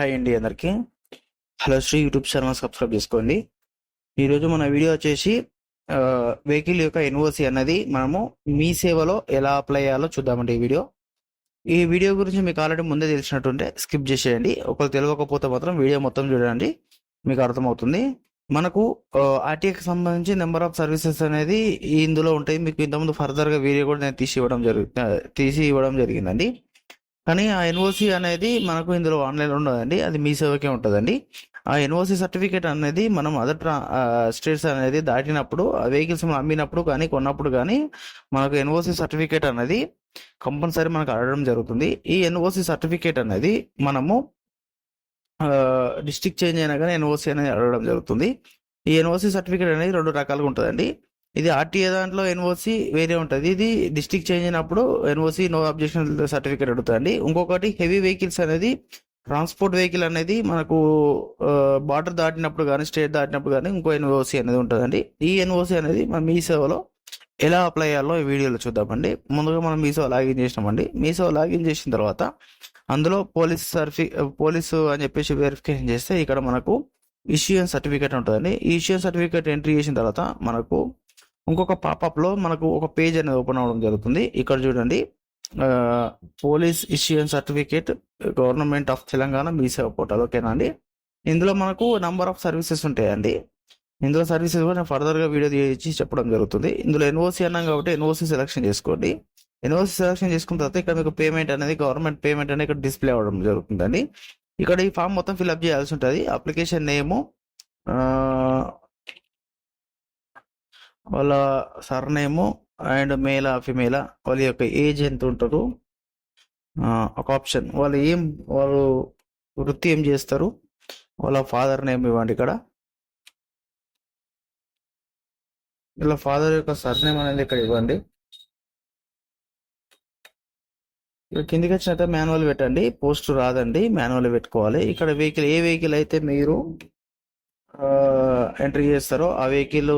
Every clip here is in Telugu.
హాయ్ అండి అందరికి. Hello Sri YouTube channel subscribe చేసుకోండి. ఈరోజు మన వీడియో వచ్చేసి వెహికల్ యొక్క ఎన్ఓసి అన్నది మనము మీ సేవలో ఎలా అప్లై చేయాలో చూద్దామండి ఈ వీడియో. ఈ వీడియో గురించి మీకు ఆల్రెడీ ముందే తెలిసినట్టుంటే స్కిప్ చేసేయండి. ఒకరు తెలియకపోతే మాత్రం వీడియో మొత్తం చూడండి మీకు అర్థమవుతుంది. మనకు ఆర్టీఏకి సంబంధించి నెంబర్ ఆఫ్ సర్వీసెస్ అనేది ఇందులో ఉంటాయి. మీకు ఇంతకుముందు ఫర్దర్గా వీడియో కూడా నేను తీసి ఇవ్వడం జరుగు తీసి ఇవ్వడం జరిగిందండి. కానీ ఆ ఎన్ఓసి అనేది మనకు ఇందులో ఆన్లైన్ ఉండదండి. అది మీ సేవకే ఉంటుందండి. ఆ ఎన్ఓసి సర్టిఫికేట్ అనేది మనం అదర్ ట్రా స్టేట్స్ అనేది దాటినప్పుడు ఆ వెహికల్స్ మనం అమ్మినప్పుడు కానీ కొన్నప్పుడు కానీ మనకు ఎన్ఓసి సర్టిఫికేట్ అనేది కంపల్సరీ మనకు అడగడం జరుగుతుంది. ఈ ఎన్ఓసి సర్టిఫికేట్ అనేది మనము డిస్టిక్ చేంజ్ అయినా కానీ ఎన్ఓసి అనేది అడగడం జరుగుతుంది. ఈ ఎన్ఓసి సర్టిఫికేట్ అనేది రెండు రకాలుగా ఉంటుందండి. ఇది ఆర్టీఏ దాంట్లో ఎన్ఓసి వేరే ఉంటుంది. ఇది డిస్టిక్ చేంజ్ అయినప్పుడు ఎన్ఓసి నో అబ్జెక్షన్ సర్టిఫికేట్ అడుగుతుంది ఇంకొకటి హెవీ వెహికల్స్ అనేది ట్రాన్స్పోర్ట్ వెహికల్ అనేది మనకు బార్డర్ దాటినప్పుడు కానీ స్టేట్ దాటినప్పుడు కానీ ఇంకో ఎన్ఓసి అనేది ఉంటుందండి. ఈ ఎన్ఓసి అనేది మన మీ సేవలో ఎలా అప్లై చేయాలో ఈ వీడియోలో చూద్దామండి. ముందుగా మనం మీసో లాగిన్ చేసినామండి. మీసో లాగిన్ చేసిన తర్వాత అందులో పోలీస్ సర్ఫి పోలీసు అని చెప్పేసి వెరిఫికేషన్ చేస్తే ఇక్కడ మనకు ఇష్యూయన్ సర్టిఫికేట్ ఉంటుందండి. ఈ ఇష్యూయన్ సర్టిఫికేట్ ఎంట్రీ చేసిన తర్వాత మనకు ఇంకొక పాపప్లో మనకు ఒక పేజ్ అనేది ఓపెన్ అవ్వడం జరుగుతుంది. ఇక్కడ చూడండి police issue certificate government of Telangana Mee Seva portal ఓకేనా అండి? ఇందులో మనకు నంబర్ ఆఫ్ సర్వీసెస్ ఉంటాయండి. ఇందులో సర్వీసెస్ కూడా నేను ఫర్దర్గా వీడియో తీసి చెప్పడం జరుగుతుంది. ఇందులో ఎన్ఓసి అన్నాం కాబట్టి ఎన్ఓసి సెలెక్షన్ చేసుకోండి. ఎన్ఓసి సెలెక్షన్ చేసుకున్న తర్వాత ఇక్కడ మీకు పేమెంట్ అనేది గవర్నమెంట్ పేమెంట్ అనేది ఇక్కడ డిస్ప్లే అవ్వడం జరుగుతుందండి. ఇక్కడ ఈ ఫామ్ మొత్తం ఫిల్అప్ చేయాల్సి ఉంటుంది. అప్లికేషన్ నేము వాళ్ళ సర్నేము అండ్ మేలా ఫిమేలా వాళ్ళ యొక్క ఏజ్ ఎంత ఉంటుందో ఒక ఆప్షన్. వాళ్ళు ఏం వాళ్ళు వృత్తి ఏం చేస్తారు? వాళ్ళ ఫాదర్ నేమ్ ఇవ్వండి ఇక్కడ. ఇలా ఫాదర్ యొక్క సర్నేమ్ అనేది ఇక్కడ ఇవ్వండి. ఇక్కడ కిందికి వచ్చినట్టు మాన్యువల్ పెట్టండి. పోస్ట్ రాదండి. మాన్యువల్ పెట్టుకోవాలి. ఇక్కడ వెహికల్ ఏ వెహికల్ అయితే మీరు ఎంట్రీ చేస్తారో ఆ వెహికల్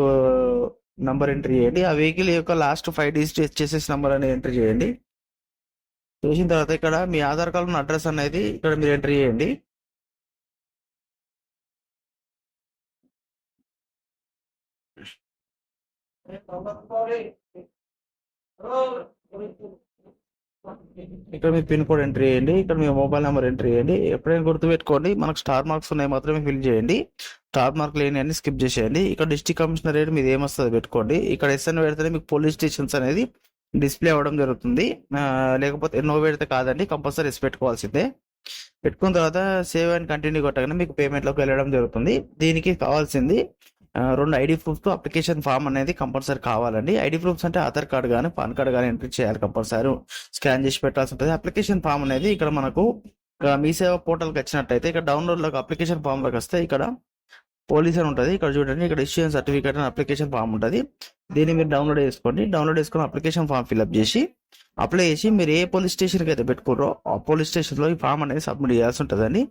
నంబర్ ఎంట్రీ చేయండి. ఆ వెహికల్ యొక్క last five digit HSS number అనేది ఎంట్రీ చేయండి. చేసిన తర్వాత ఇక్కడ మీ ఆధార్ కార్డు ఉన్న అడ్రస్ అనేది ఇక్కడ మీరు ఎంట్రీ చేయండి. ఇక్కడ మీ పిన్ కోడ్ ఎంట్రీ చేయండి ఇక్కడ మీ మొబైల్ నెంబర్ ఎంట్రీ చేయండి. ఎప్పుడైనా గుర్తుపెట్టుకోండి మనకు స్టార్ మార్క్స్ ఉన్నాయి మాత్రమే ఫిల్ చేయండి. స్టార్ మార్క్ లేని అన్ని స్కిప్ చేసేయండి. ఇక్కడ డిస్టిక్ కమిషనర్ రేట్ మీది ఏమొస్తుంది పెట్టుకోండి. ఇక్కడ ఎస్ఎన్ పెడితేనే మీకు పోలీస్ స్టేషన్స్ అనేది డిస్ప్లే అవ్వడం జరుగుతుంది. లేకపోతే నో పెడితే కాదండి కంపల్సరీ ఎస్ పెట్టుకోవాల్సిందే. పెట్టుకున్న తర్వాత సేవ్ అండ్ కంటిన్యూ కొట్టగానే మీకు పేమెంట్లోకి వెళ్ళడం జరుగుతుంది. దీనికి కావాల్సింది రెండు ఐడి ప్రూఫ్తో అప్లికేషన్ ఫామ్ అనేది కంపల్సరీ కావాలండి. ఐడి ప్రూఫ్స్ అంటే ఆధార్ కార్డ్ కానీ పాన్ కార్డ్ కానీ ఎంట్రీ చేయాలి కంపల్సరీ. స్కాన్ చేసి పెట్టాల్సి ఉంటుంది. అప్లికేషన్ ఫామ్ అనేది ఇక్కడ మనకు మీ సేవ పోర్టల్కి వచ్చినట్టయితే ఇక్కడ డౌన్లోడ్లోకి అప్లికేషన్ ఫామ్లోకి వస్తే ఇక్కడ పోలీస్ అని ఉంటుంది. ఇక్కడ చూడండి ఇక్కడ ఇష్యూ సర్టిఫికేట్ అని అప్లికేషన్ ఫామ్ ఉంటుంది. దీన్ని మీరు డౌన్లోడ్ చేసుకోండి. డౌన్లోడ్ చేసుకుని అప్లికేషన్ ఫామ్ ఫిల్అప్ చేసి అప్లై చేసి మీరు ఏ పోలీస్ స్టేషన్కి అయితే పెట్టుకున్నారో ఆ పోలీస్ స్టేషన్లో ఈ ఫామ్ అనేది సబ్మిట్ చేయాల్సి ఉంటుందండి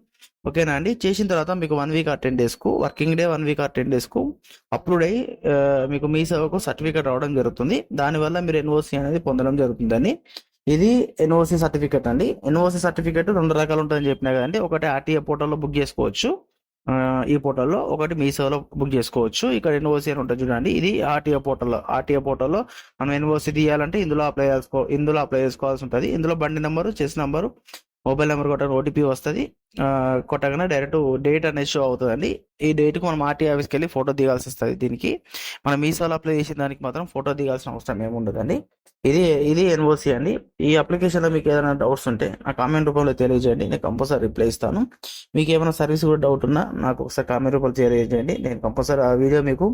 ఓకేనా అండి? చేసిన తర్వాత మీకు one week or ten డేస్కు working day one week or ten డేస్కు upload అయ్యి మీకు మీ సేవకు సర్టిఫికేట్ రావడం జరుగుతుంది. దానివల్ల మీరు ఎన్ఓసి అనేది పొందడం జరుగుతుందండి. ఇది ఎన్ఓసి సర్టిఫికేట్ అండి. ఎన్ఓసి సర్టిఫికేట్ రెండు రకాలు ఉంటుందని చెప్పినా కదండి. ఒకటి ఆర్టీఏ పోర్టల్లో బుక్ చేసుకోవచ్చు. ఈ పోర్టల్లో ఒకటి మీ సేవలో బుక్ చేసుకోవచ్చు. ఇక్కడ ఎన్ఓసి అని ఉంటుంది చూడండి. ఇది ఆర్టీఓ పోర్టల్లో ఆర్టీఓ పోర్టల్లో మనం ఎన్ఓసి తీయాలంటే ఇందులో అప్లై చేసుకో ఇందులో అప్లై చేసుకోవాల్సి ఉంటుంది. ఇందులో బండి number chassis number mobile number కొట్టగానే ఓటీపీ వస్తుంది. కొట్టగానే డైరెక్ట్ డేట్ అనేది షో అవుతుందండి. ఈ డేట్కి మనం ఆర్టీ ఆఫీస్కి వెళ్ళి ఫోటో దిగాల్సి వస్తుంది దీనికి. మనం మీసాలో అప్లై చేసిన దానికి మాత్రం ఫోటో దిగాల్సిన అవసరం ఏమి ఉండదండి. ఇది ఇది ఎన్ఓసి అండి. ఈ అప్లికేషన్లో మీకు ఏదైనా డౌట్స్ ఉంటే నా కామెంట్ రూపంలో తెలియజేయండి. నేను కంపల్సరీ రిప్లై ఇస్తాను. మీకు ఏమైనా సర్వీస్ కూడా డౌట్ ఉన్నా నాకు ఒకసారి కామెంట్ రూపంలో తెలియజేయండి. నేను కంపల్సరీ ఆ వీడియో మీకు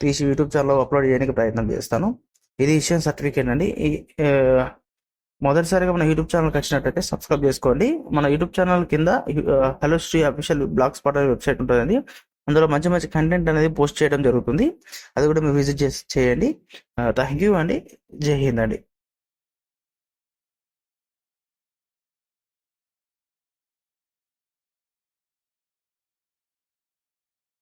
తీసి యూట్యూబ్ ఛానల్లో అప్లోడ్ చేయడానికి ప్రయత్నం చేస్తాను. ఇది ఇష్యూ సర్టిఫికేట్ అండి. మొదటిసారిగా మన యూట్యూబ్ ఛానల్కి వచ్చినట్టయితే సబ్స్క్రైబ్ చేసుకోండి. మన యూట్యూబ్ ఛానల్ కింద hello Sri official blogspot అనే వెబ్సైట్ ఉంటుందండి. అందులో మంచి మంచి కంటెంట్ అనేది పోస్ట్ చేయడం జరుగుతుంది. అది కూడా మీరు విజిట్ చేసి చేయండి. థ్యాంక్ యూ అండి. జై హింద్ అండి.